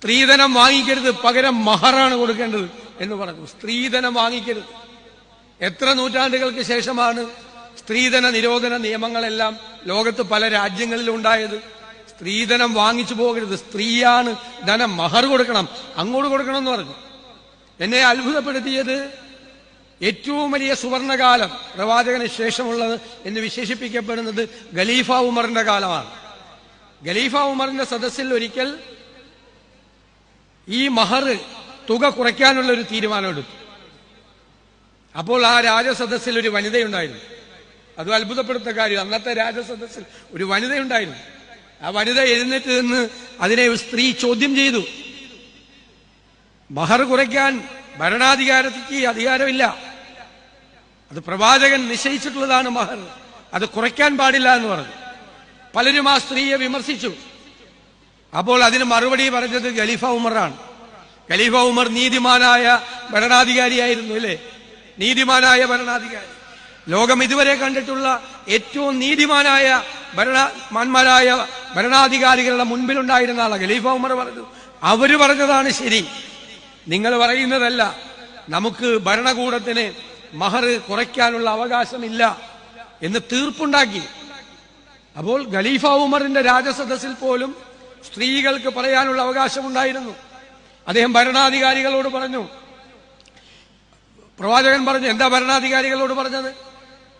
സ്ത്രീധനം വാങ്ങിക്കരുത് പകരം മഹറാണ് കൊടുക്കേണ്ടത് എന്ന് പറഞ്ഞു. സ്ത്രീധനം വാങ്ങിക്കരുത്. എത്ര നൂറ്റാണ്ടുകൾക്ക് ശേഷമാണ് സ്ത്രീധന നിരോധന നിയമങ്ങളെല്ലാം ലോകത്ത് പല രാജ്യങ്ങളിലും ഉണ്ടായത്? സ്ത്രീധനം വാങ്ങിച്ചു പോകരുത്. സ്ത്രീയാണ് ധനം മഹർ കൊടുക്കണം അങ്ങോട്ട് കൊടുക്കണം എന്ന് പറഞ്ഞു. എന്നെ അത്ഭുതപ്പെടുത്തിയത് ഏറ്റവും വലിയ സുവർണകാലം പ്രവാചകന് ശേഷമുള്ളത് എന്ന് വിശേഷിപ്പിക്കപ്പെടുന്നത് ഖലീഫ ഉമറിന്റെ കാലമാണ്. ഖലീഫ ഉമറിന്റെ സദസ്സിൽ ഒരിക്കൽ ഈ മഹർ തുക കുറയ്ക്കാനുള്ള ഒരു തീരുമാനം എടുത്തു അപ്പോൾ ആ രാജസദസ്സിൽ ഒരു വനിതയുണ്ടായിരുന്നു. അത് അത്ഭുതപ്പെടുത്ത കാര്യം. അന്നത്തെ രാജസദസ്സിൽ ഒരു വനിതയുണ്ടായിരുന്നു. ആ വനിത എഴുന്നേറ്റ് നിന്ന് അതിനെ സ്ത്രീ ചോദ്യം ചെയ്തു. മഹർ കുറയ്ക്കാൻ ഭരണാധികാരത്തിക്ക് അധികാരമില്ല. അത് പ്രവാചകൻ നിശ്ചയിച്ചിട്ടുള്ളതാണ് മഹർ അത് കുറയ്ക്കാൻ പാടില്ല എന്ന് പറഞ്ഞു. പലരും ആ സ്ത്രീയെ വിമർശിച്ചു. അപ്പോൾ അതിന് മറുപടി പറഞ്ഞത് ഖലീഫ ഉമറാണ്. ഖലീഫ ഉമർ നീതിമാനായ ഭരണാധികാരിയായിരുന്നു അല്ലേ? നീതിമാനായ ഭരണാധികാരി. ലോകം ഇതുവരെ കണ്ടിട്ടുള്ള ഏറ്റവും നീതിമാനായ ഭരണമാന്മാരായ ഭരണാധികാരികളുടെ മുൻപിലുണ്ടായിരുന്ന ആളാണ് ഖലീഫ ഉമർ പറഞ്ഞു അവർ പറഞ്ഞതാണ് ശരി. നിങ്ങൾ പറയുന്നതല്ല. നമുക്ക് ഭരണകൂടത്തിന് മഹർ കുറയ്ക്കാനുള്ള അവകാശമില്ല എന്ന് തീർപ്പുണ്ടാക്കി. അപ്പോൾ ഖലീഫ ഉമറിന്റെ രാജസദസ്സിൽ പോലും സ്ത്രീകൾക്ക് പറയാനുള്ള അവകാശമുണ്ടായിരുന്നു. അദ്ദേഹം ഭരണാധികാരികളോട് പറഞ്ഞു. പ്രവാചകൻ പറഞ്ഞു എന്താ ഭരണാധികാരികളോട് പറഞ്ഞത്?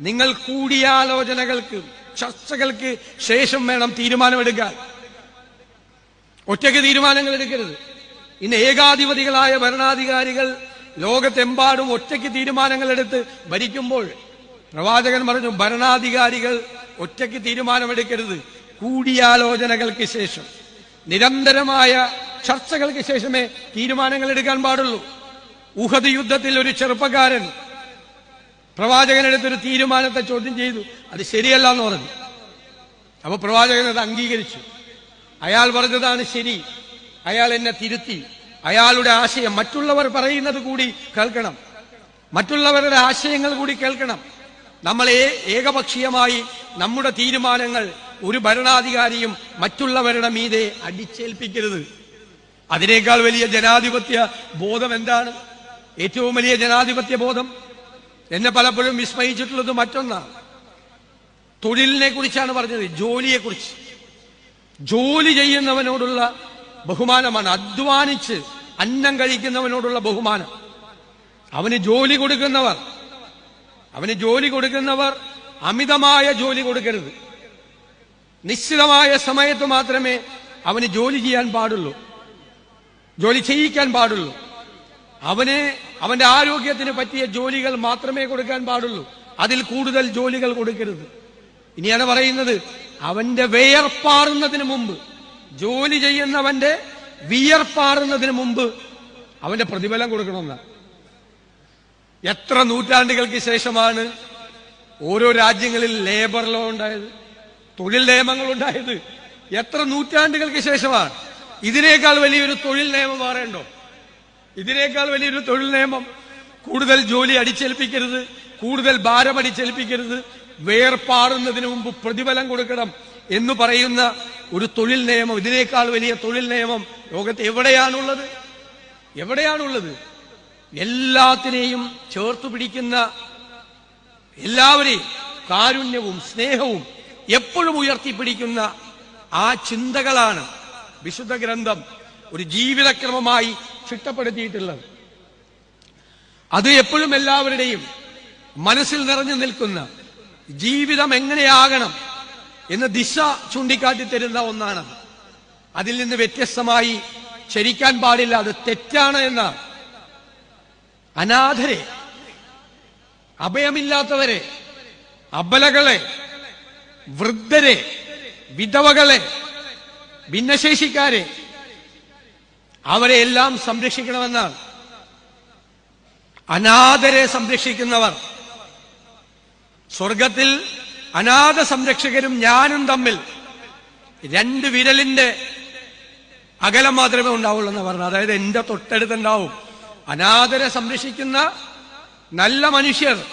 നിങ്ങൾ കൂടിയാലോചനകൾക്ക് ചർച്ചകൾക്ക് ശേഷം വേണം തീരുമാനമെടുക്കാൻ. ഒറ്റയ്ക്ക് തീരുമാനങ്ങൾ എടുക്കരുത് ഇന്ന് ഏകാധിപതികളായ ഭരണാധികാരികൾ ലോകത്തെമ്പാടും ഒറ്റയ്ക്ക് തീരുമാനങ്ങൾ എടുത്ത് ഭരിക്കുമ്പോൾ പ്രവാചകൻ പറഞ്ഞു ഭരണാധികാരികൾ ഒറ്റയ്ക്ക് തീരുമാനമെടുക്കരുത്. കൂടിയാലോചനകൾക്ക് ശേഷം. നിരന്തരമായ ചർച്ചകൾക്ക് ശേഷമേ തീരുമാനങ്ങൾ എടുക്കാൻ പാടുള്ളൂ. ഊഹദ് യുദ്ധത്തിൽ ഒരു ചെറുപ്പക്കാരൻ പ്രവാചകനെടുത്തൊരു തീരുമാനത്തെ ചോദ്യം ചെയ്തു. അത് ശരിയല്ല എന്ന് പറഞ്ഞു. അപ്പൊ പ്രവാചകൻ അത് അംഗീകരിച്ചു. അയാൾ പറഞ്ഞതാണ് ശരി. അയാൾ എന്നെ തിരുത്തി. അയാളുടെ ആശയം മറ്റുള്ളവർ പറയുന്നത് കൂടി കേൾക്കണം. മറ്റുള്ളവരുടെ ആശയങ്ങൾ കൂടി കേൾക്കണം. നമ്മളെ ഏകപക്ഷീയമായി നമ്മുടെ തീരുമാനങ്ങൾ ഒരു ഭരണാധികാരിയും മറ്റുള്ളവരുടെ മീതെ അടിച്ചേൽപ്പിക്കരുത്. അതിനേക്കാൾ വലിയ ജനാധിപത്യ ബോധം എന്താണ്? ഏറ്റവും വലിയ ജനാധിപത്യ ബോധം? എന്നെ പലപ്പോഴും വിസ്മയിച്ചിട്ടുള്ളത് മറ്റൊന്നാണ്. തൊഴിലിനെ കുറിച്ചാണ് പറഞ്ഞത് ജോലിയെ കുറിച്ച് ജോലി ചെയ്യുന്നവനോടുള്ള ബഹുമാനമാണ് അധ്വാനിച്ച് അന്നം കഴിക്കുന്നവനോടുള്ള ബഹുമാനം. അവന് ജോലി കൊടുക്കുന്നവർ അവന് ജോലി കൊടുക്കുന്നവർ അമിതമായ ജോലി കൊടുക്കരുത്. നിശ്ചിതമായ സമയത്ത് മാത്രമേ അവന് ജോലി ചെയ്യാൻ പാടുള്ളൂ. ജോലി ചെയ്യിക്കാൻ പാടുള്ളൂ. അവന് അവന്റെ ആരോഗ്യത്തിന് പറ്റിയ ജോലികൾ മാത്രമേ കൊടുക്കാൻ പാടുള്ളൂ. അതിൽ കൂടുതൽ ജോലികൾ കൊടുക്കരുത്. ഇനിയാണ് പറയുന്നത് അവന്റെ വിയർപ്പാറുന്നതിന് മുമ്പ് ജോലി ചെയ്യുന്നവന്റെ വിയർപ്പാറുന്നതിന് മുമ്പ് അവന്റെ പ്രതിഫലം കൊടുക്കണമെന്നാണ്. എത്ര നൂറ്റാണ്ടുകൾക്ക് ശേഷമാണ് ഓരോ രാജ്യങ്ങളിൽ ലേബർ ലോ ഉണ്ടായത്. തൊഴിൽ നിയമങ്ങൾ ഉണ്ടായത് എത്ര നൂറ്റാണ്ടുകൾക്ക് ശേഷമാണ്. ഇതിനേക്കാൾ വലിയൊരു തൊഴിൽ നിയമം മാറേണ്ടോ ഇതിനേക്കാൾ വലിയൊരു തൊഴിൽ നിയമം കൂടുതൽ ജോലി അടിച്ചേൽപ്പിക്കരുത് കൂടുതൽ ഭാരം അടിച്ചേൽപ്പിക്കരുത് വേർപാടുന്നതിന് മുമ്പ് പ്രതിഫലം കൊടുക്കണം എന്ന് പറയുന്ന ഒരു തൊഴിൽ നിയമം ഇതിനേക്കാൾ വലിയ തൊഴിൽ നിയമം ലോകത്ത് എവിടെയാണുള്ളത്? എവിടെയാണുള്ളത്? എല്ലാത്തിനെയും ചേർത്തു പിടിക്കുന്ന എല്ലാവരെയും കാരുണ്യവും സ്നേഹവും എപ്പോഴും ഉയർത്തിപ്പിടിക്കുന്ന ആ ചിന്തകളാണ് വിശുദ്ധ ഗ്രന്ഥം ഒരു ജീവിതക്രമമായി ചിട്ടപ്പെടുത്തിയിട്ടുള്ളത്. അത് എപ്പോഴും എല്ലാവരുടെയും മനസ്സിൽ നിറഞ്ഞു നിൽക്കുന്ന ജീവിതം എങ്ങനെയാകണം എന്ന് ദിശ ചൂണ്ടിക്കാട്ടി തരുന്ന ഒന്നാണ് അതിൽ നിന്ന് വ്യത്യസ്തമായി ചരിക്കാൻ പാടില്ല അത് തെറ്റാണ് എന്നാണ്. അനാഥരെ അഭയമില്ലാത്തവരെ അബലകളെ വൃദ്ധരെ വിധവകളെ ഭിന്നശേഷിക്കാരെ അവരെ എല്ലാം സംരക്ഷിക്കണമെന്നാണ്. അനാഥരെ സംരക്ഷിക്കുന്നവർ. സ്വർഗത്തിൽ അനാഥ സംരക്ഷകരും ഞാനും തമ്മിൽ രണ്ട് വിരലിന്റെ അകലം മാത്രമേ ഉണ്ടാവുള്ളൂ എന്ന് പറഞ്ഞു അതായത് എന്റെ തൊട്ടടുത്തുണ്ടാവും. അനാഥരെ സംരക്ഷിക്കുന്ന നല്ല മനുഷ്യർ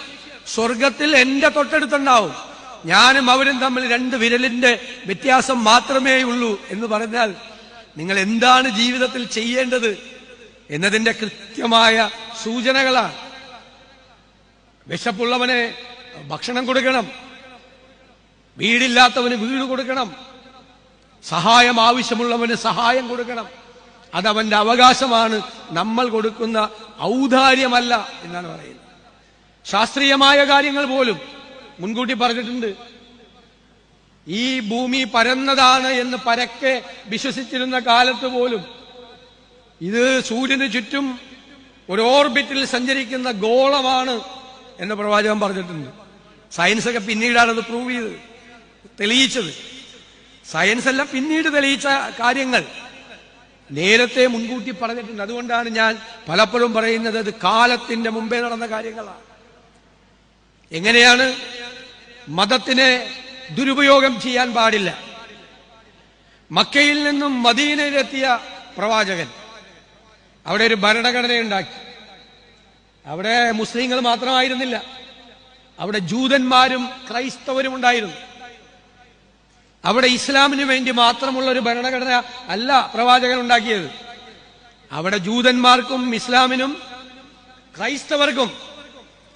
സ്വർഗത്തിൽ എന്റെ തൊട്ടടുത്തുണ്ടാവും. ഞാനും അവരും തമ്മിൽ രണ്ട് വിരലിന്റെ വ്യത്യാസം മാത്രമേ ഉള്ളൂ എന്ന് പറഞ്ഞാൽ നിങ്ങൾ എന്താണ് ജീവിതത്തിൽ ചെയ്യേണ്ടത് എന്നതിന്റെ കൃത്യമായ സൂചനകളാണ്. വിശപ്പുള്ളവനെ ഭക്ഷണം കൊടുക്കണം വീടില്ലാത്തവന് വീട് കൊടുക്കണം സഹായം ആവശ്യമുള്ളവന് സഹായം കൊടുക്കണം. അതവന്റെ അവകാശമാണ് നമ്മൾ കൊടുക്കുന്ന ഔദാര്യമല്ല എന്നാണ് പറയുന്നത്. ശാസ്ത്രീയമായ കാര്യങ്ങൾ പോലും മുൻകൂട്ടി പറഞ്ഞിട്ടുണ്ട്. ഈ ഭൂമി പരന്നതാണ് എന്ന് പരക്കെ വിശ്വസിച്ചിരുന്ന കാലത്ത് പോലും ഇത് സൂര്യന് ചുറ്റും ഒരു ഓർബിറ്റിൽ സഞ്ചരിക്കുന്ന ഗോളമാണ് എന്ന് പ്രവാചകൻ പറഞ്ഞിട്ടുണ്ട്. സയൻസ് ഒക്കെ പിന്നീടാണ് അത് പ്രൂവ് ചെയ്തത് തെളിയിച്ചത്. സയൻസ് എല്ലാം പിന്നീട് തെളിയിച്ച കാര്യങ്ങൾ. നേരത്തെ മുൻകൂട്ടി പറഞ്ഞിട്ടുണ്ട്. അതുകൊണ്ടാണ് ഞാൻ പലപ്പോഴും പറയുന്നത് അത് കാലത്തിന്റെ മുമ്പേ നടന്ന കാര്യങ്ങളാണ്. എങ്ങനെയാണ് മതത്തിനെ ദുരുപയോഗം ചെയ്യാൻ പാടില്ല. മക്കയിൽ നിന്നും മദീനയിലെത്തിയ പ്രവാചകൻ അവിടെ ഒരു ഭരണഘടനയുണ്ടാക്കി. അവിടെ മുസ്ലിങ്ങൾ മാത്രമായിരുന്നില്ല. അവിടെ ജൂതന്മാരും ക്രൈസ്തവരും ഉണ്ടായിരുന്നു. അവിടെ ഇസ്ലാമിന് വേണ്ടി മാത്രമുള്ള ഒരു ഭരണഘടന അല്ല പ്രവാചകൻ ഉണ്ടാക്കിയത്. അവിടെ ജൂതന്മാർക്കും ഇസ്ലാമിനും ക്രൈസ്തവർക്കും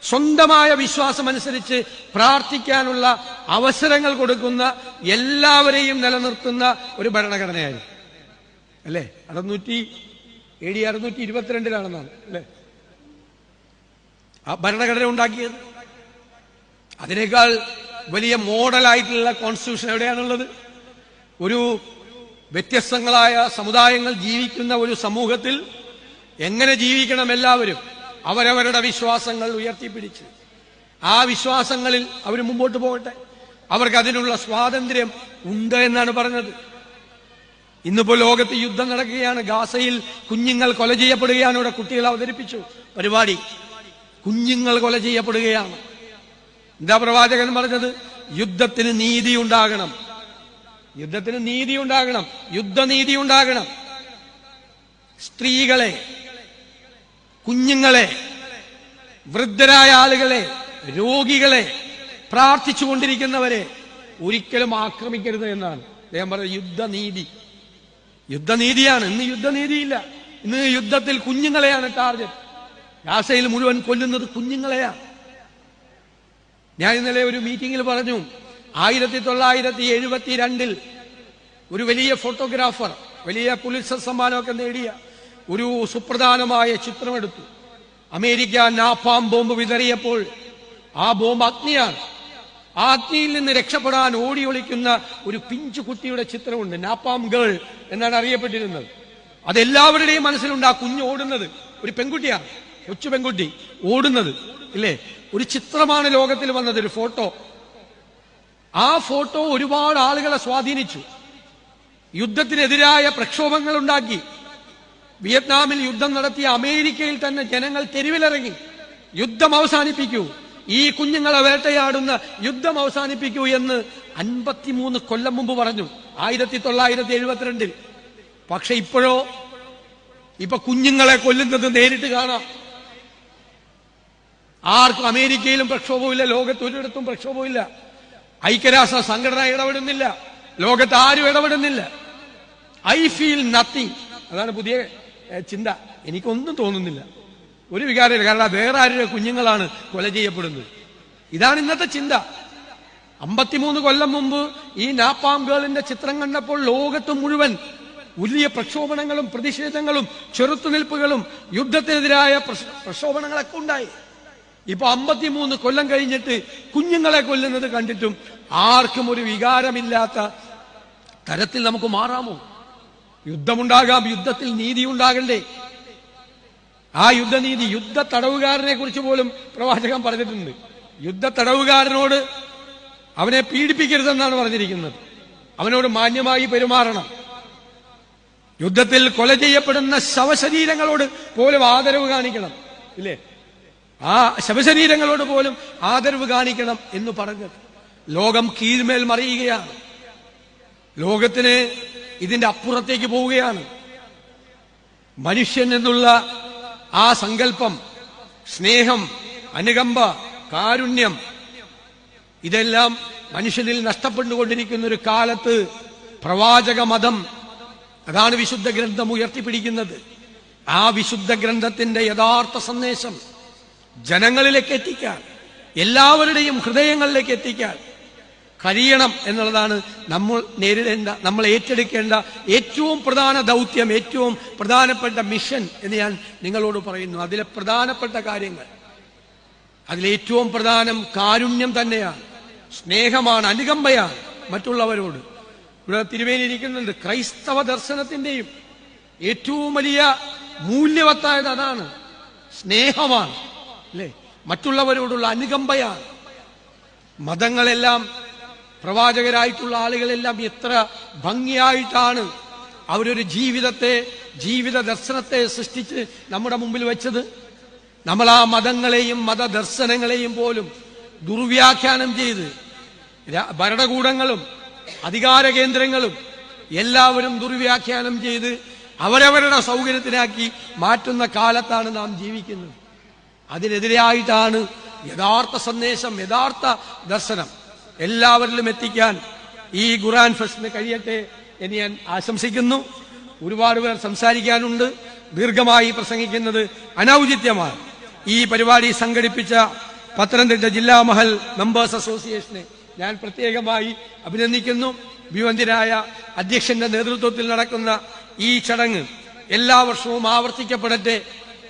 സ്വന്തമായ വിശ്വാസമനുസരിച്ച് പ്രാർത്ഥിക്കാനുള്ള അവസരങ്ങൾ കൊടുക്കുന്ന എല്ലാവരെയും നിലനിർത്തുന്ന ഒരു ഭരണഘടനയായിരുന്നു അല്ലേ? അറുന്നൂറ്റി എ ഡി അറുന്നൂറ്റി ഇരുപത്തിരണ്ടിലാണെന്നാണ്. അല്ലേ? ആ ഭരണഘടന ഉണ്ടാക്കിയത്. അതിനേക്കാൾ വലിയ മോഡലായിട്ടുള്ള കോൺസ്റ്റിറ്റ്യൂഷൻ എവിടെയാണുള്ളത്? ഒരു വ്യത്യസ്തങ്ങളായ സമുദായങ്ങൾ ജീവിക്കുന്ന ഒരു സമൂഹത്തിൽ എങ്ങനെ ജീവിക്കണം എല്ലാവരും? അവരവരുടെ വിശ്വാസങ്ങൾ ഉയർത്തിപ്പിടിച്ച്. ആ വിശ്വാസങ്ങളിൽ അവർ മുമ്പോട്ട് പോകട്ടെ. അവർക്ക് അതിനുള്ള സ്വാതന്ത്ര്യം ഉണ്ട് എന്നാണ് പറഞ്ഞത്. ഇന്നിപ്പോ ലോകത്ത് യുദ്ധം നടക്കുകയാണ്. ഗാസയിൽ കുഞ്ഞുങ്ങൾ കൊല ചെയ്യപ്പെടുകയാണ്. ഇവിടെ കുട്ടികൾ അവതരിപ്പിച്ചു. പരിപാടി. കുഞ്ഞുങ്ങൾ കൊല ചെയ്യപ്പെടുകയാണ്. എന്താ പ്രവാചകൻ പറഞ്ഞത്? യുദ്ധത്തിന് നീതി ഉണ്ടാകണം. യുദ്ധത്തിന് നീതി ഉണ്ടാകണം. യുദ്ധനീതി ഉണ്ടാകണം. സ്ത്രീകളെ കുഞ്ഞുങ്ങളെ വൃദ്ധരായ ആളുകളെ രോഗികളെ പ്രാർത്ഥിച്ചുകൊണ്ടിരിക്കുന്നവരെ ഒരിക്കലും ആക്രമിക്കരുത് എന്നാണ്. അദ്ദേഹം പറഞ്ഞത് യുദ്ധനീതി. യുദ്ധനീതിയാണ്. ഇന്ന് യുദ്ധനീതിയില്ല. ഇന്ന് യുദ്ധത്തിൽ കുഞ്ഞുങ്ങളെയാണ് ടാർഗറ്റ്. ഗാസയിൽ മുഴുവൻ കൊല്ലുന്നത് കുഞ്ഞുങ്ങളെയാണ്. ഞാൻ ഇന്നലെ ഒരു മീറ്റിംഗിൽ പറഞ്ഞു ആയിരത്തി തൊള്ളായിരത്തി എഴുപത്തി രണ്ടിൽ ഒരു വലിയ ഫോട്ടോഗ്രാഫർ വലിയ പുലിസ സമ്മാനമൊക്കെ നേടിയ ഒരു സുപ്രധാനമായ ചിത്രമെടുത്തു. അമേരിക്ക നാപ്പാം ബോംബ് വിതറിയപ്പോൾ ആ ബോംബ് അഗ്നിയാണ്. ആ അഗ്നിയിൽ നിന്ന് രക്ഷപ്പെടാൻ ഓടി ഒളിക്കുന്ന ഒരു പിഞ്ചു കുട്ടിയുടെ ചിത്രമുണ്ട് നാപ്പാം ഗേൾ എന്നാണ് അറിയപ്പെട്ടിരുന്നത്. അതെല്ലാവരുടെയും മനസ്സിലുണ്ട് ആ കുഞ്ഞ് ഓടുന്നത്. ഒരു പെൺകുട്ടിയാണ് കൊച്ചു പെൺകുട്ടി ഓടുന്നത് ഇല്ലേ? ഒരു ചിത്രമാണ് ലോകത്തിൽ വന്നത് ഒരു ഫോട്ടോ. ആ ഫോട്ടോ ഒരുപാട് ആളുകളെ സ്വാധീനിച്ചു. യുദ്ധത്തിനെതിരായ പ്രക്ഷോഭങ്ങൾ ഉണ്ടാക്കി വിയറ്റ്നാമിൽ യുദ്ധം നടത്തിയ അമേരിക്കയിൽ തന്നെ ജനങ്ങൾ തെരുവിലിറങ്ങി. യുദ്ധം അവസാനിപ്പിക്കൂ. ഈ കുഞ്ഞുങ്ങളെ വേട്ടയാടുന്ന യുദ്ധം അവസാനിപ്പിക്കൂ എന്ന് അൻപത്തിമൂന്ന് കൊല്ലം മുമ്പ് പറഞ്ഞു. ആയിരത്തി തൊള്ളായിരത്തി എഴുപത്തിരണ്ടിൽ പക്ഷെ ഇപ്പോഴോ ഇപ്പൊ കുഞ്ഞുങ്ങളെ കൊല്ലുന്നത് നേരിട്ട് കാണാം. ആർക്കും അമേരിക്കയിലും പ്രക്ഷോഭമില്ല ലോകത്ത് ഒരിടത്തും പ്രക്ഷോഭമില്ല ഐക്യരാഷ്ട്ര സംഘടന ഇടപെടുന്നില്ല. ലോകത്ത് ആരും ഇടപെടുന്നില്ല. I feel nothing. അതാണ് പുതിയ ചിന്ത. എനിക്കൊന്നും തോന്നുന്നില്ല. ഒരു വികാരമില്ല. കാരണം വേറെ ആരുടെ കുഞ്ഞുങ്ങളാണ് കൊല ചെയ്യപ്പെടുന്നത്. ഇതാണ് ഇന്നത്തെ ചിന്ത. അമ്പത്തിമൂന്ന് കൊല്ലം മുമ്പ് ഈ നാപ്പാം ഗേളിന്റെ ചിത്രം കണ്ടപ്പോൾ ലോകത്ത് മുഴുവൻ വലിയ പ്രക്ഷോഭണങ്ങളും പ്രതിഷേധങ്ങളും ചെറുത്തുനിൽപ്പുകളും യുദ്ധത്തിനെതിരായ പ്രക്ഷോഭണങ്ങളൊക്കെ ഉണ്ടായി. ഇപ്പൊ അമ്പത്തിമൂന്ന് കൊല്ലം കഴിഞ്ഞിട്ട് കുഞ്ഞുങ്ങളെ കൊല്ലുന്നത് കണ്ടിട്ടും ആർക്കും ഒരു വികാരമില്ലാത്ത തരത്തിൽ നമുക്ക് മാറാമോ? യുദ്ധമുണ്ടാകാം യുദ്ധത്തിൽ നീതി ഉണ്ടാകണ്ടേ? ആ യുദ്ധനീതി യുദ്ധ തടവുകാരനെ കുറിച്ച് പോലും പ്രവാചകൻ പറഞ്ഞിട്ടുണ്ട്. യുദ്ധ തടവുകാരനോട് അവനെ പീഡിപ്പിക്കരുതെന്നാണ് പറഞ്ഞിരിക്കുന്നത്. അവനോട് മാന്യമായി പെരുമാറണം. യുദ്ധത്തിൽ കൊല ചെയ്യപ്പെടുന്ന ശവശരീരങ്ങളോട് പോലും ആദരവ് കാണിക്കണം ഇല്ലേ? ആ ശവശരീരങ്ങളോട് പോലും ആദരവ് കാണിക്കണം എന്ന് പറഞ്ഞത് ലോകം കീഴ്മേൽ മറിയുകയാണ്. ലോകത്തിന് ഇതിന്റെ അപ്പുറത്തേക്ക് പോവുകയാണ്. മനുഷ്യൻ എന്നുള്ള ആ സങ്കല്പം സ്നേഹം അനുകമ്പ കാരുണ്യം ഇതെല്ലാം മനുഷ്യനിൽ നഷ്ടപ്പെട്ടുകൊണ്ടിരിക്കുന്ന ഒരു കാലത്ത് പ്രവാചക മതം അതാണ് വിശുദ്ധ ഗ്രന്ഥം ഉയർത്തിപ്പിടിക്കുന്നത്. ആ വിശുദ്ധ ഗ്രന്ഥത്തിന്റെ യഥാർത്ഥ സന്ദേശം ജനങ്ങളിലേക്ക് എത്തിക്കാൻ എല്ലാവരുടെയും ഹൃദയങ്ങളിലേക്ക് എത്തിക്കാൻ കഴിയണം എന്നുള്ളതാണ് നമ്മൾ നേരിടേണ്ട നമ്മൾ ഏറ്റെടുക്കേണ്ട ഏറ്റവും പ്രധാന ദൗത്യം ഏറ്റവും പ്രധാനപ്പെട്ട മിഷൻ എന്ന് ഞാൻ നിങ്ങളോട് പറയുന്നു. അതിലെ പ്രധാനപ്പെട്ട കാര്യങ്ങൾ. അതിലേറ്റവും പ്രധാനം കാരുണ്യം തന്നെയാണ്. സ്നേഹമാണ് അനുകമ്പയാണ് മറ്റുള്ളവരോട്. ഇവിടെ തിരുവേലി ഇരിക്കുന്നുണ്ട് ക്രൈസ്തവ ദർശനത്തിന്റെയും ഏറ്റവും വലിയ മൂല്യവത്തായത് അതാണ്. സ്നേഹമാണ്. അല്ലേ? മറ്റുള്ളവരോടുള്ള അനുകമ്പയാണ്. മതങ്ങളെല്ലാം പ്രവാചകരായിട്ടുള്ള ആളുകളെല്ലാം എത്ര ഭംഗിയായിട്ടാണ് അവരൊരു ജീവിതത്തെ ജീവിത ദർശനത്തെ സൃഷ്ടിച്ച് നമ്മുടെ മുമ്പിൽ വെച്ചത്. നമ്മൾ ആ മതങ്ങളെയും മതദർശനങ്ങളെയും പോലും ദുർവ്യാഖ്യാനം ചെയ്ത് ഭരണകൂടങ്ങളും അധികാര കേന്ദ്രങ്ങളും എല്ലാവരും ദുർവ്യാഖ്യാനം ചെയ്ത് അവരവരുടെ സൗകര്യത്തിനാക്കി മാറ്റുന്ന കാലത്താണ് നാം ജീവിക്കുന്നത്. അതിനെതിരായിട്ടാണ് യഥാർത്ഥ സന്ദേശം യഥാർത്ഥ ദർശനം. എല്ലാവരിലും എത്തിക്കാൻ ഈ ഖുറാൻ ഫെസ്റ്റിന് കഴിയട്ടെ എന്ന് ഞാൻ ആശംസിക്കുന്നു. ഒരുപാട് പേർ സംസാരിക്കാനുണ്ട്. ദീർഘമായി പ്രസംഗിക്കുന്നത് അനൗചിത്യമാണ്. ഈ പരിപാടി സംഘടിപ്പിച്ച പത്തനംതിട്ട ജില്ലാ മഹൽ മെമ്പേഴ്സ് അസോസിയേഷനെ ഞാൻ പ്രത്യേകമായി അഭിനന്ദിക്കുന്നു. വിവന്തിനായ അധ്യക്ഷന്റെ നേതൃത്വത്തിൽ നടക്കുന്ന ഈ ചടങ്ങ് എല്ലാ വർഷവും ആവർത്തിക്കപ്പെടട്ടെ.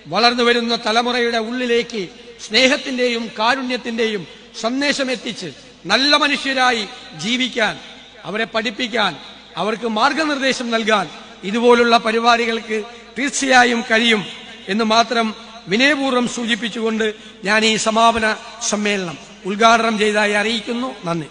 വളർന്നു വരുന്ന തലമുറയുടെ ഉള്ളിലേക്ക് സ്നേഹത്തിന്റെയും കാരുണ്യത്തിന്റെയും സന്ദേശം എത്തിച്ച് നല്ല മനുഷ്യരായി ജീവിക്കാൻ അവരെ പഠിപ്പിക്കാൻ അവർക്ക് മാർഗനിർദ്ദേശം നൽകാൻ ഇതുപോലുള്ള പരിപാടികൾക്ക് തീർച്ചയായും കഴിയും എന്ന് മാത്രം വിനയപൂർവം സൂചിപ്പിച്ചുകൊണ്ട് ഞാൻ ഈ സമാപന സമ്മേളനം ഉദ്ഘാടനം ചെയ്തതായി അറിയിക്കുന്നു. നന്ദി.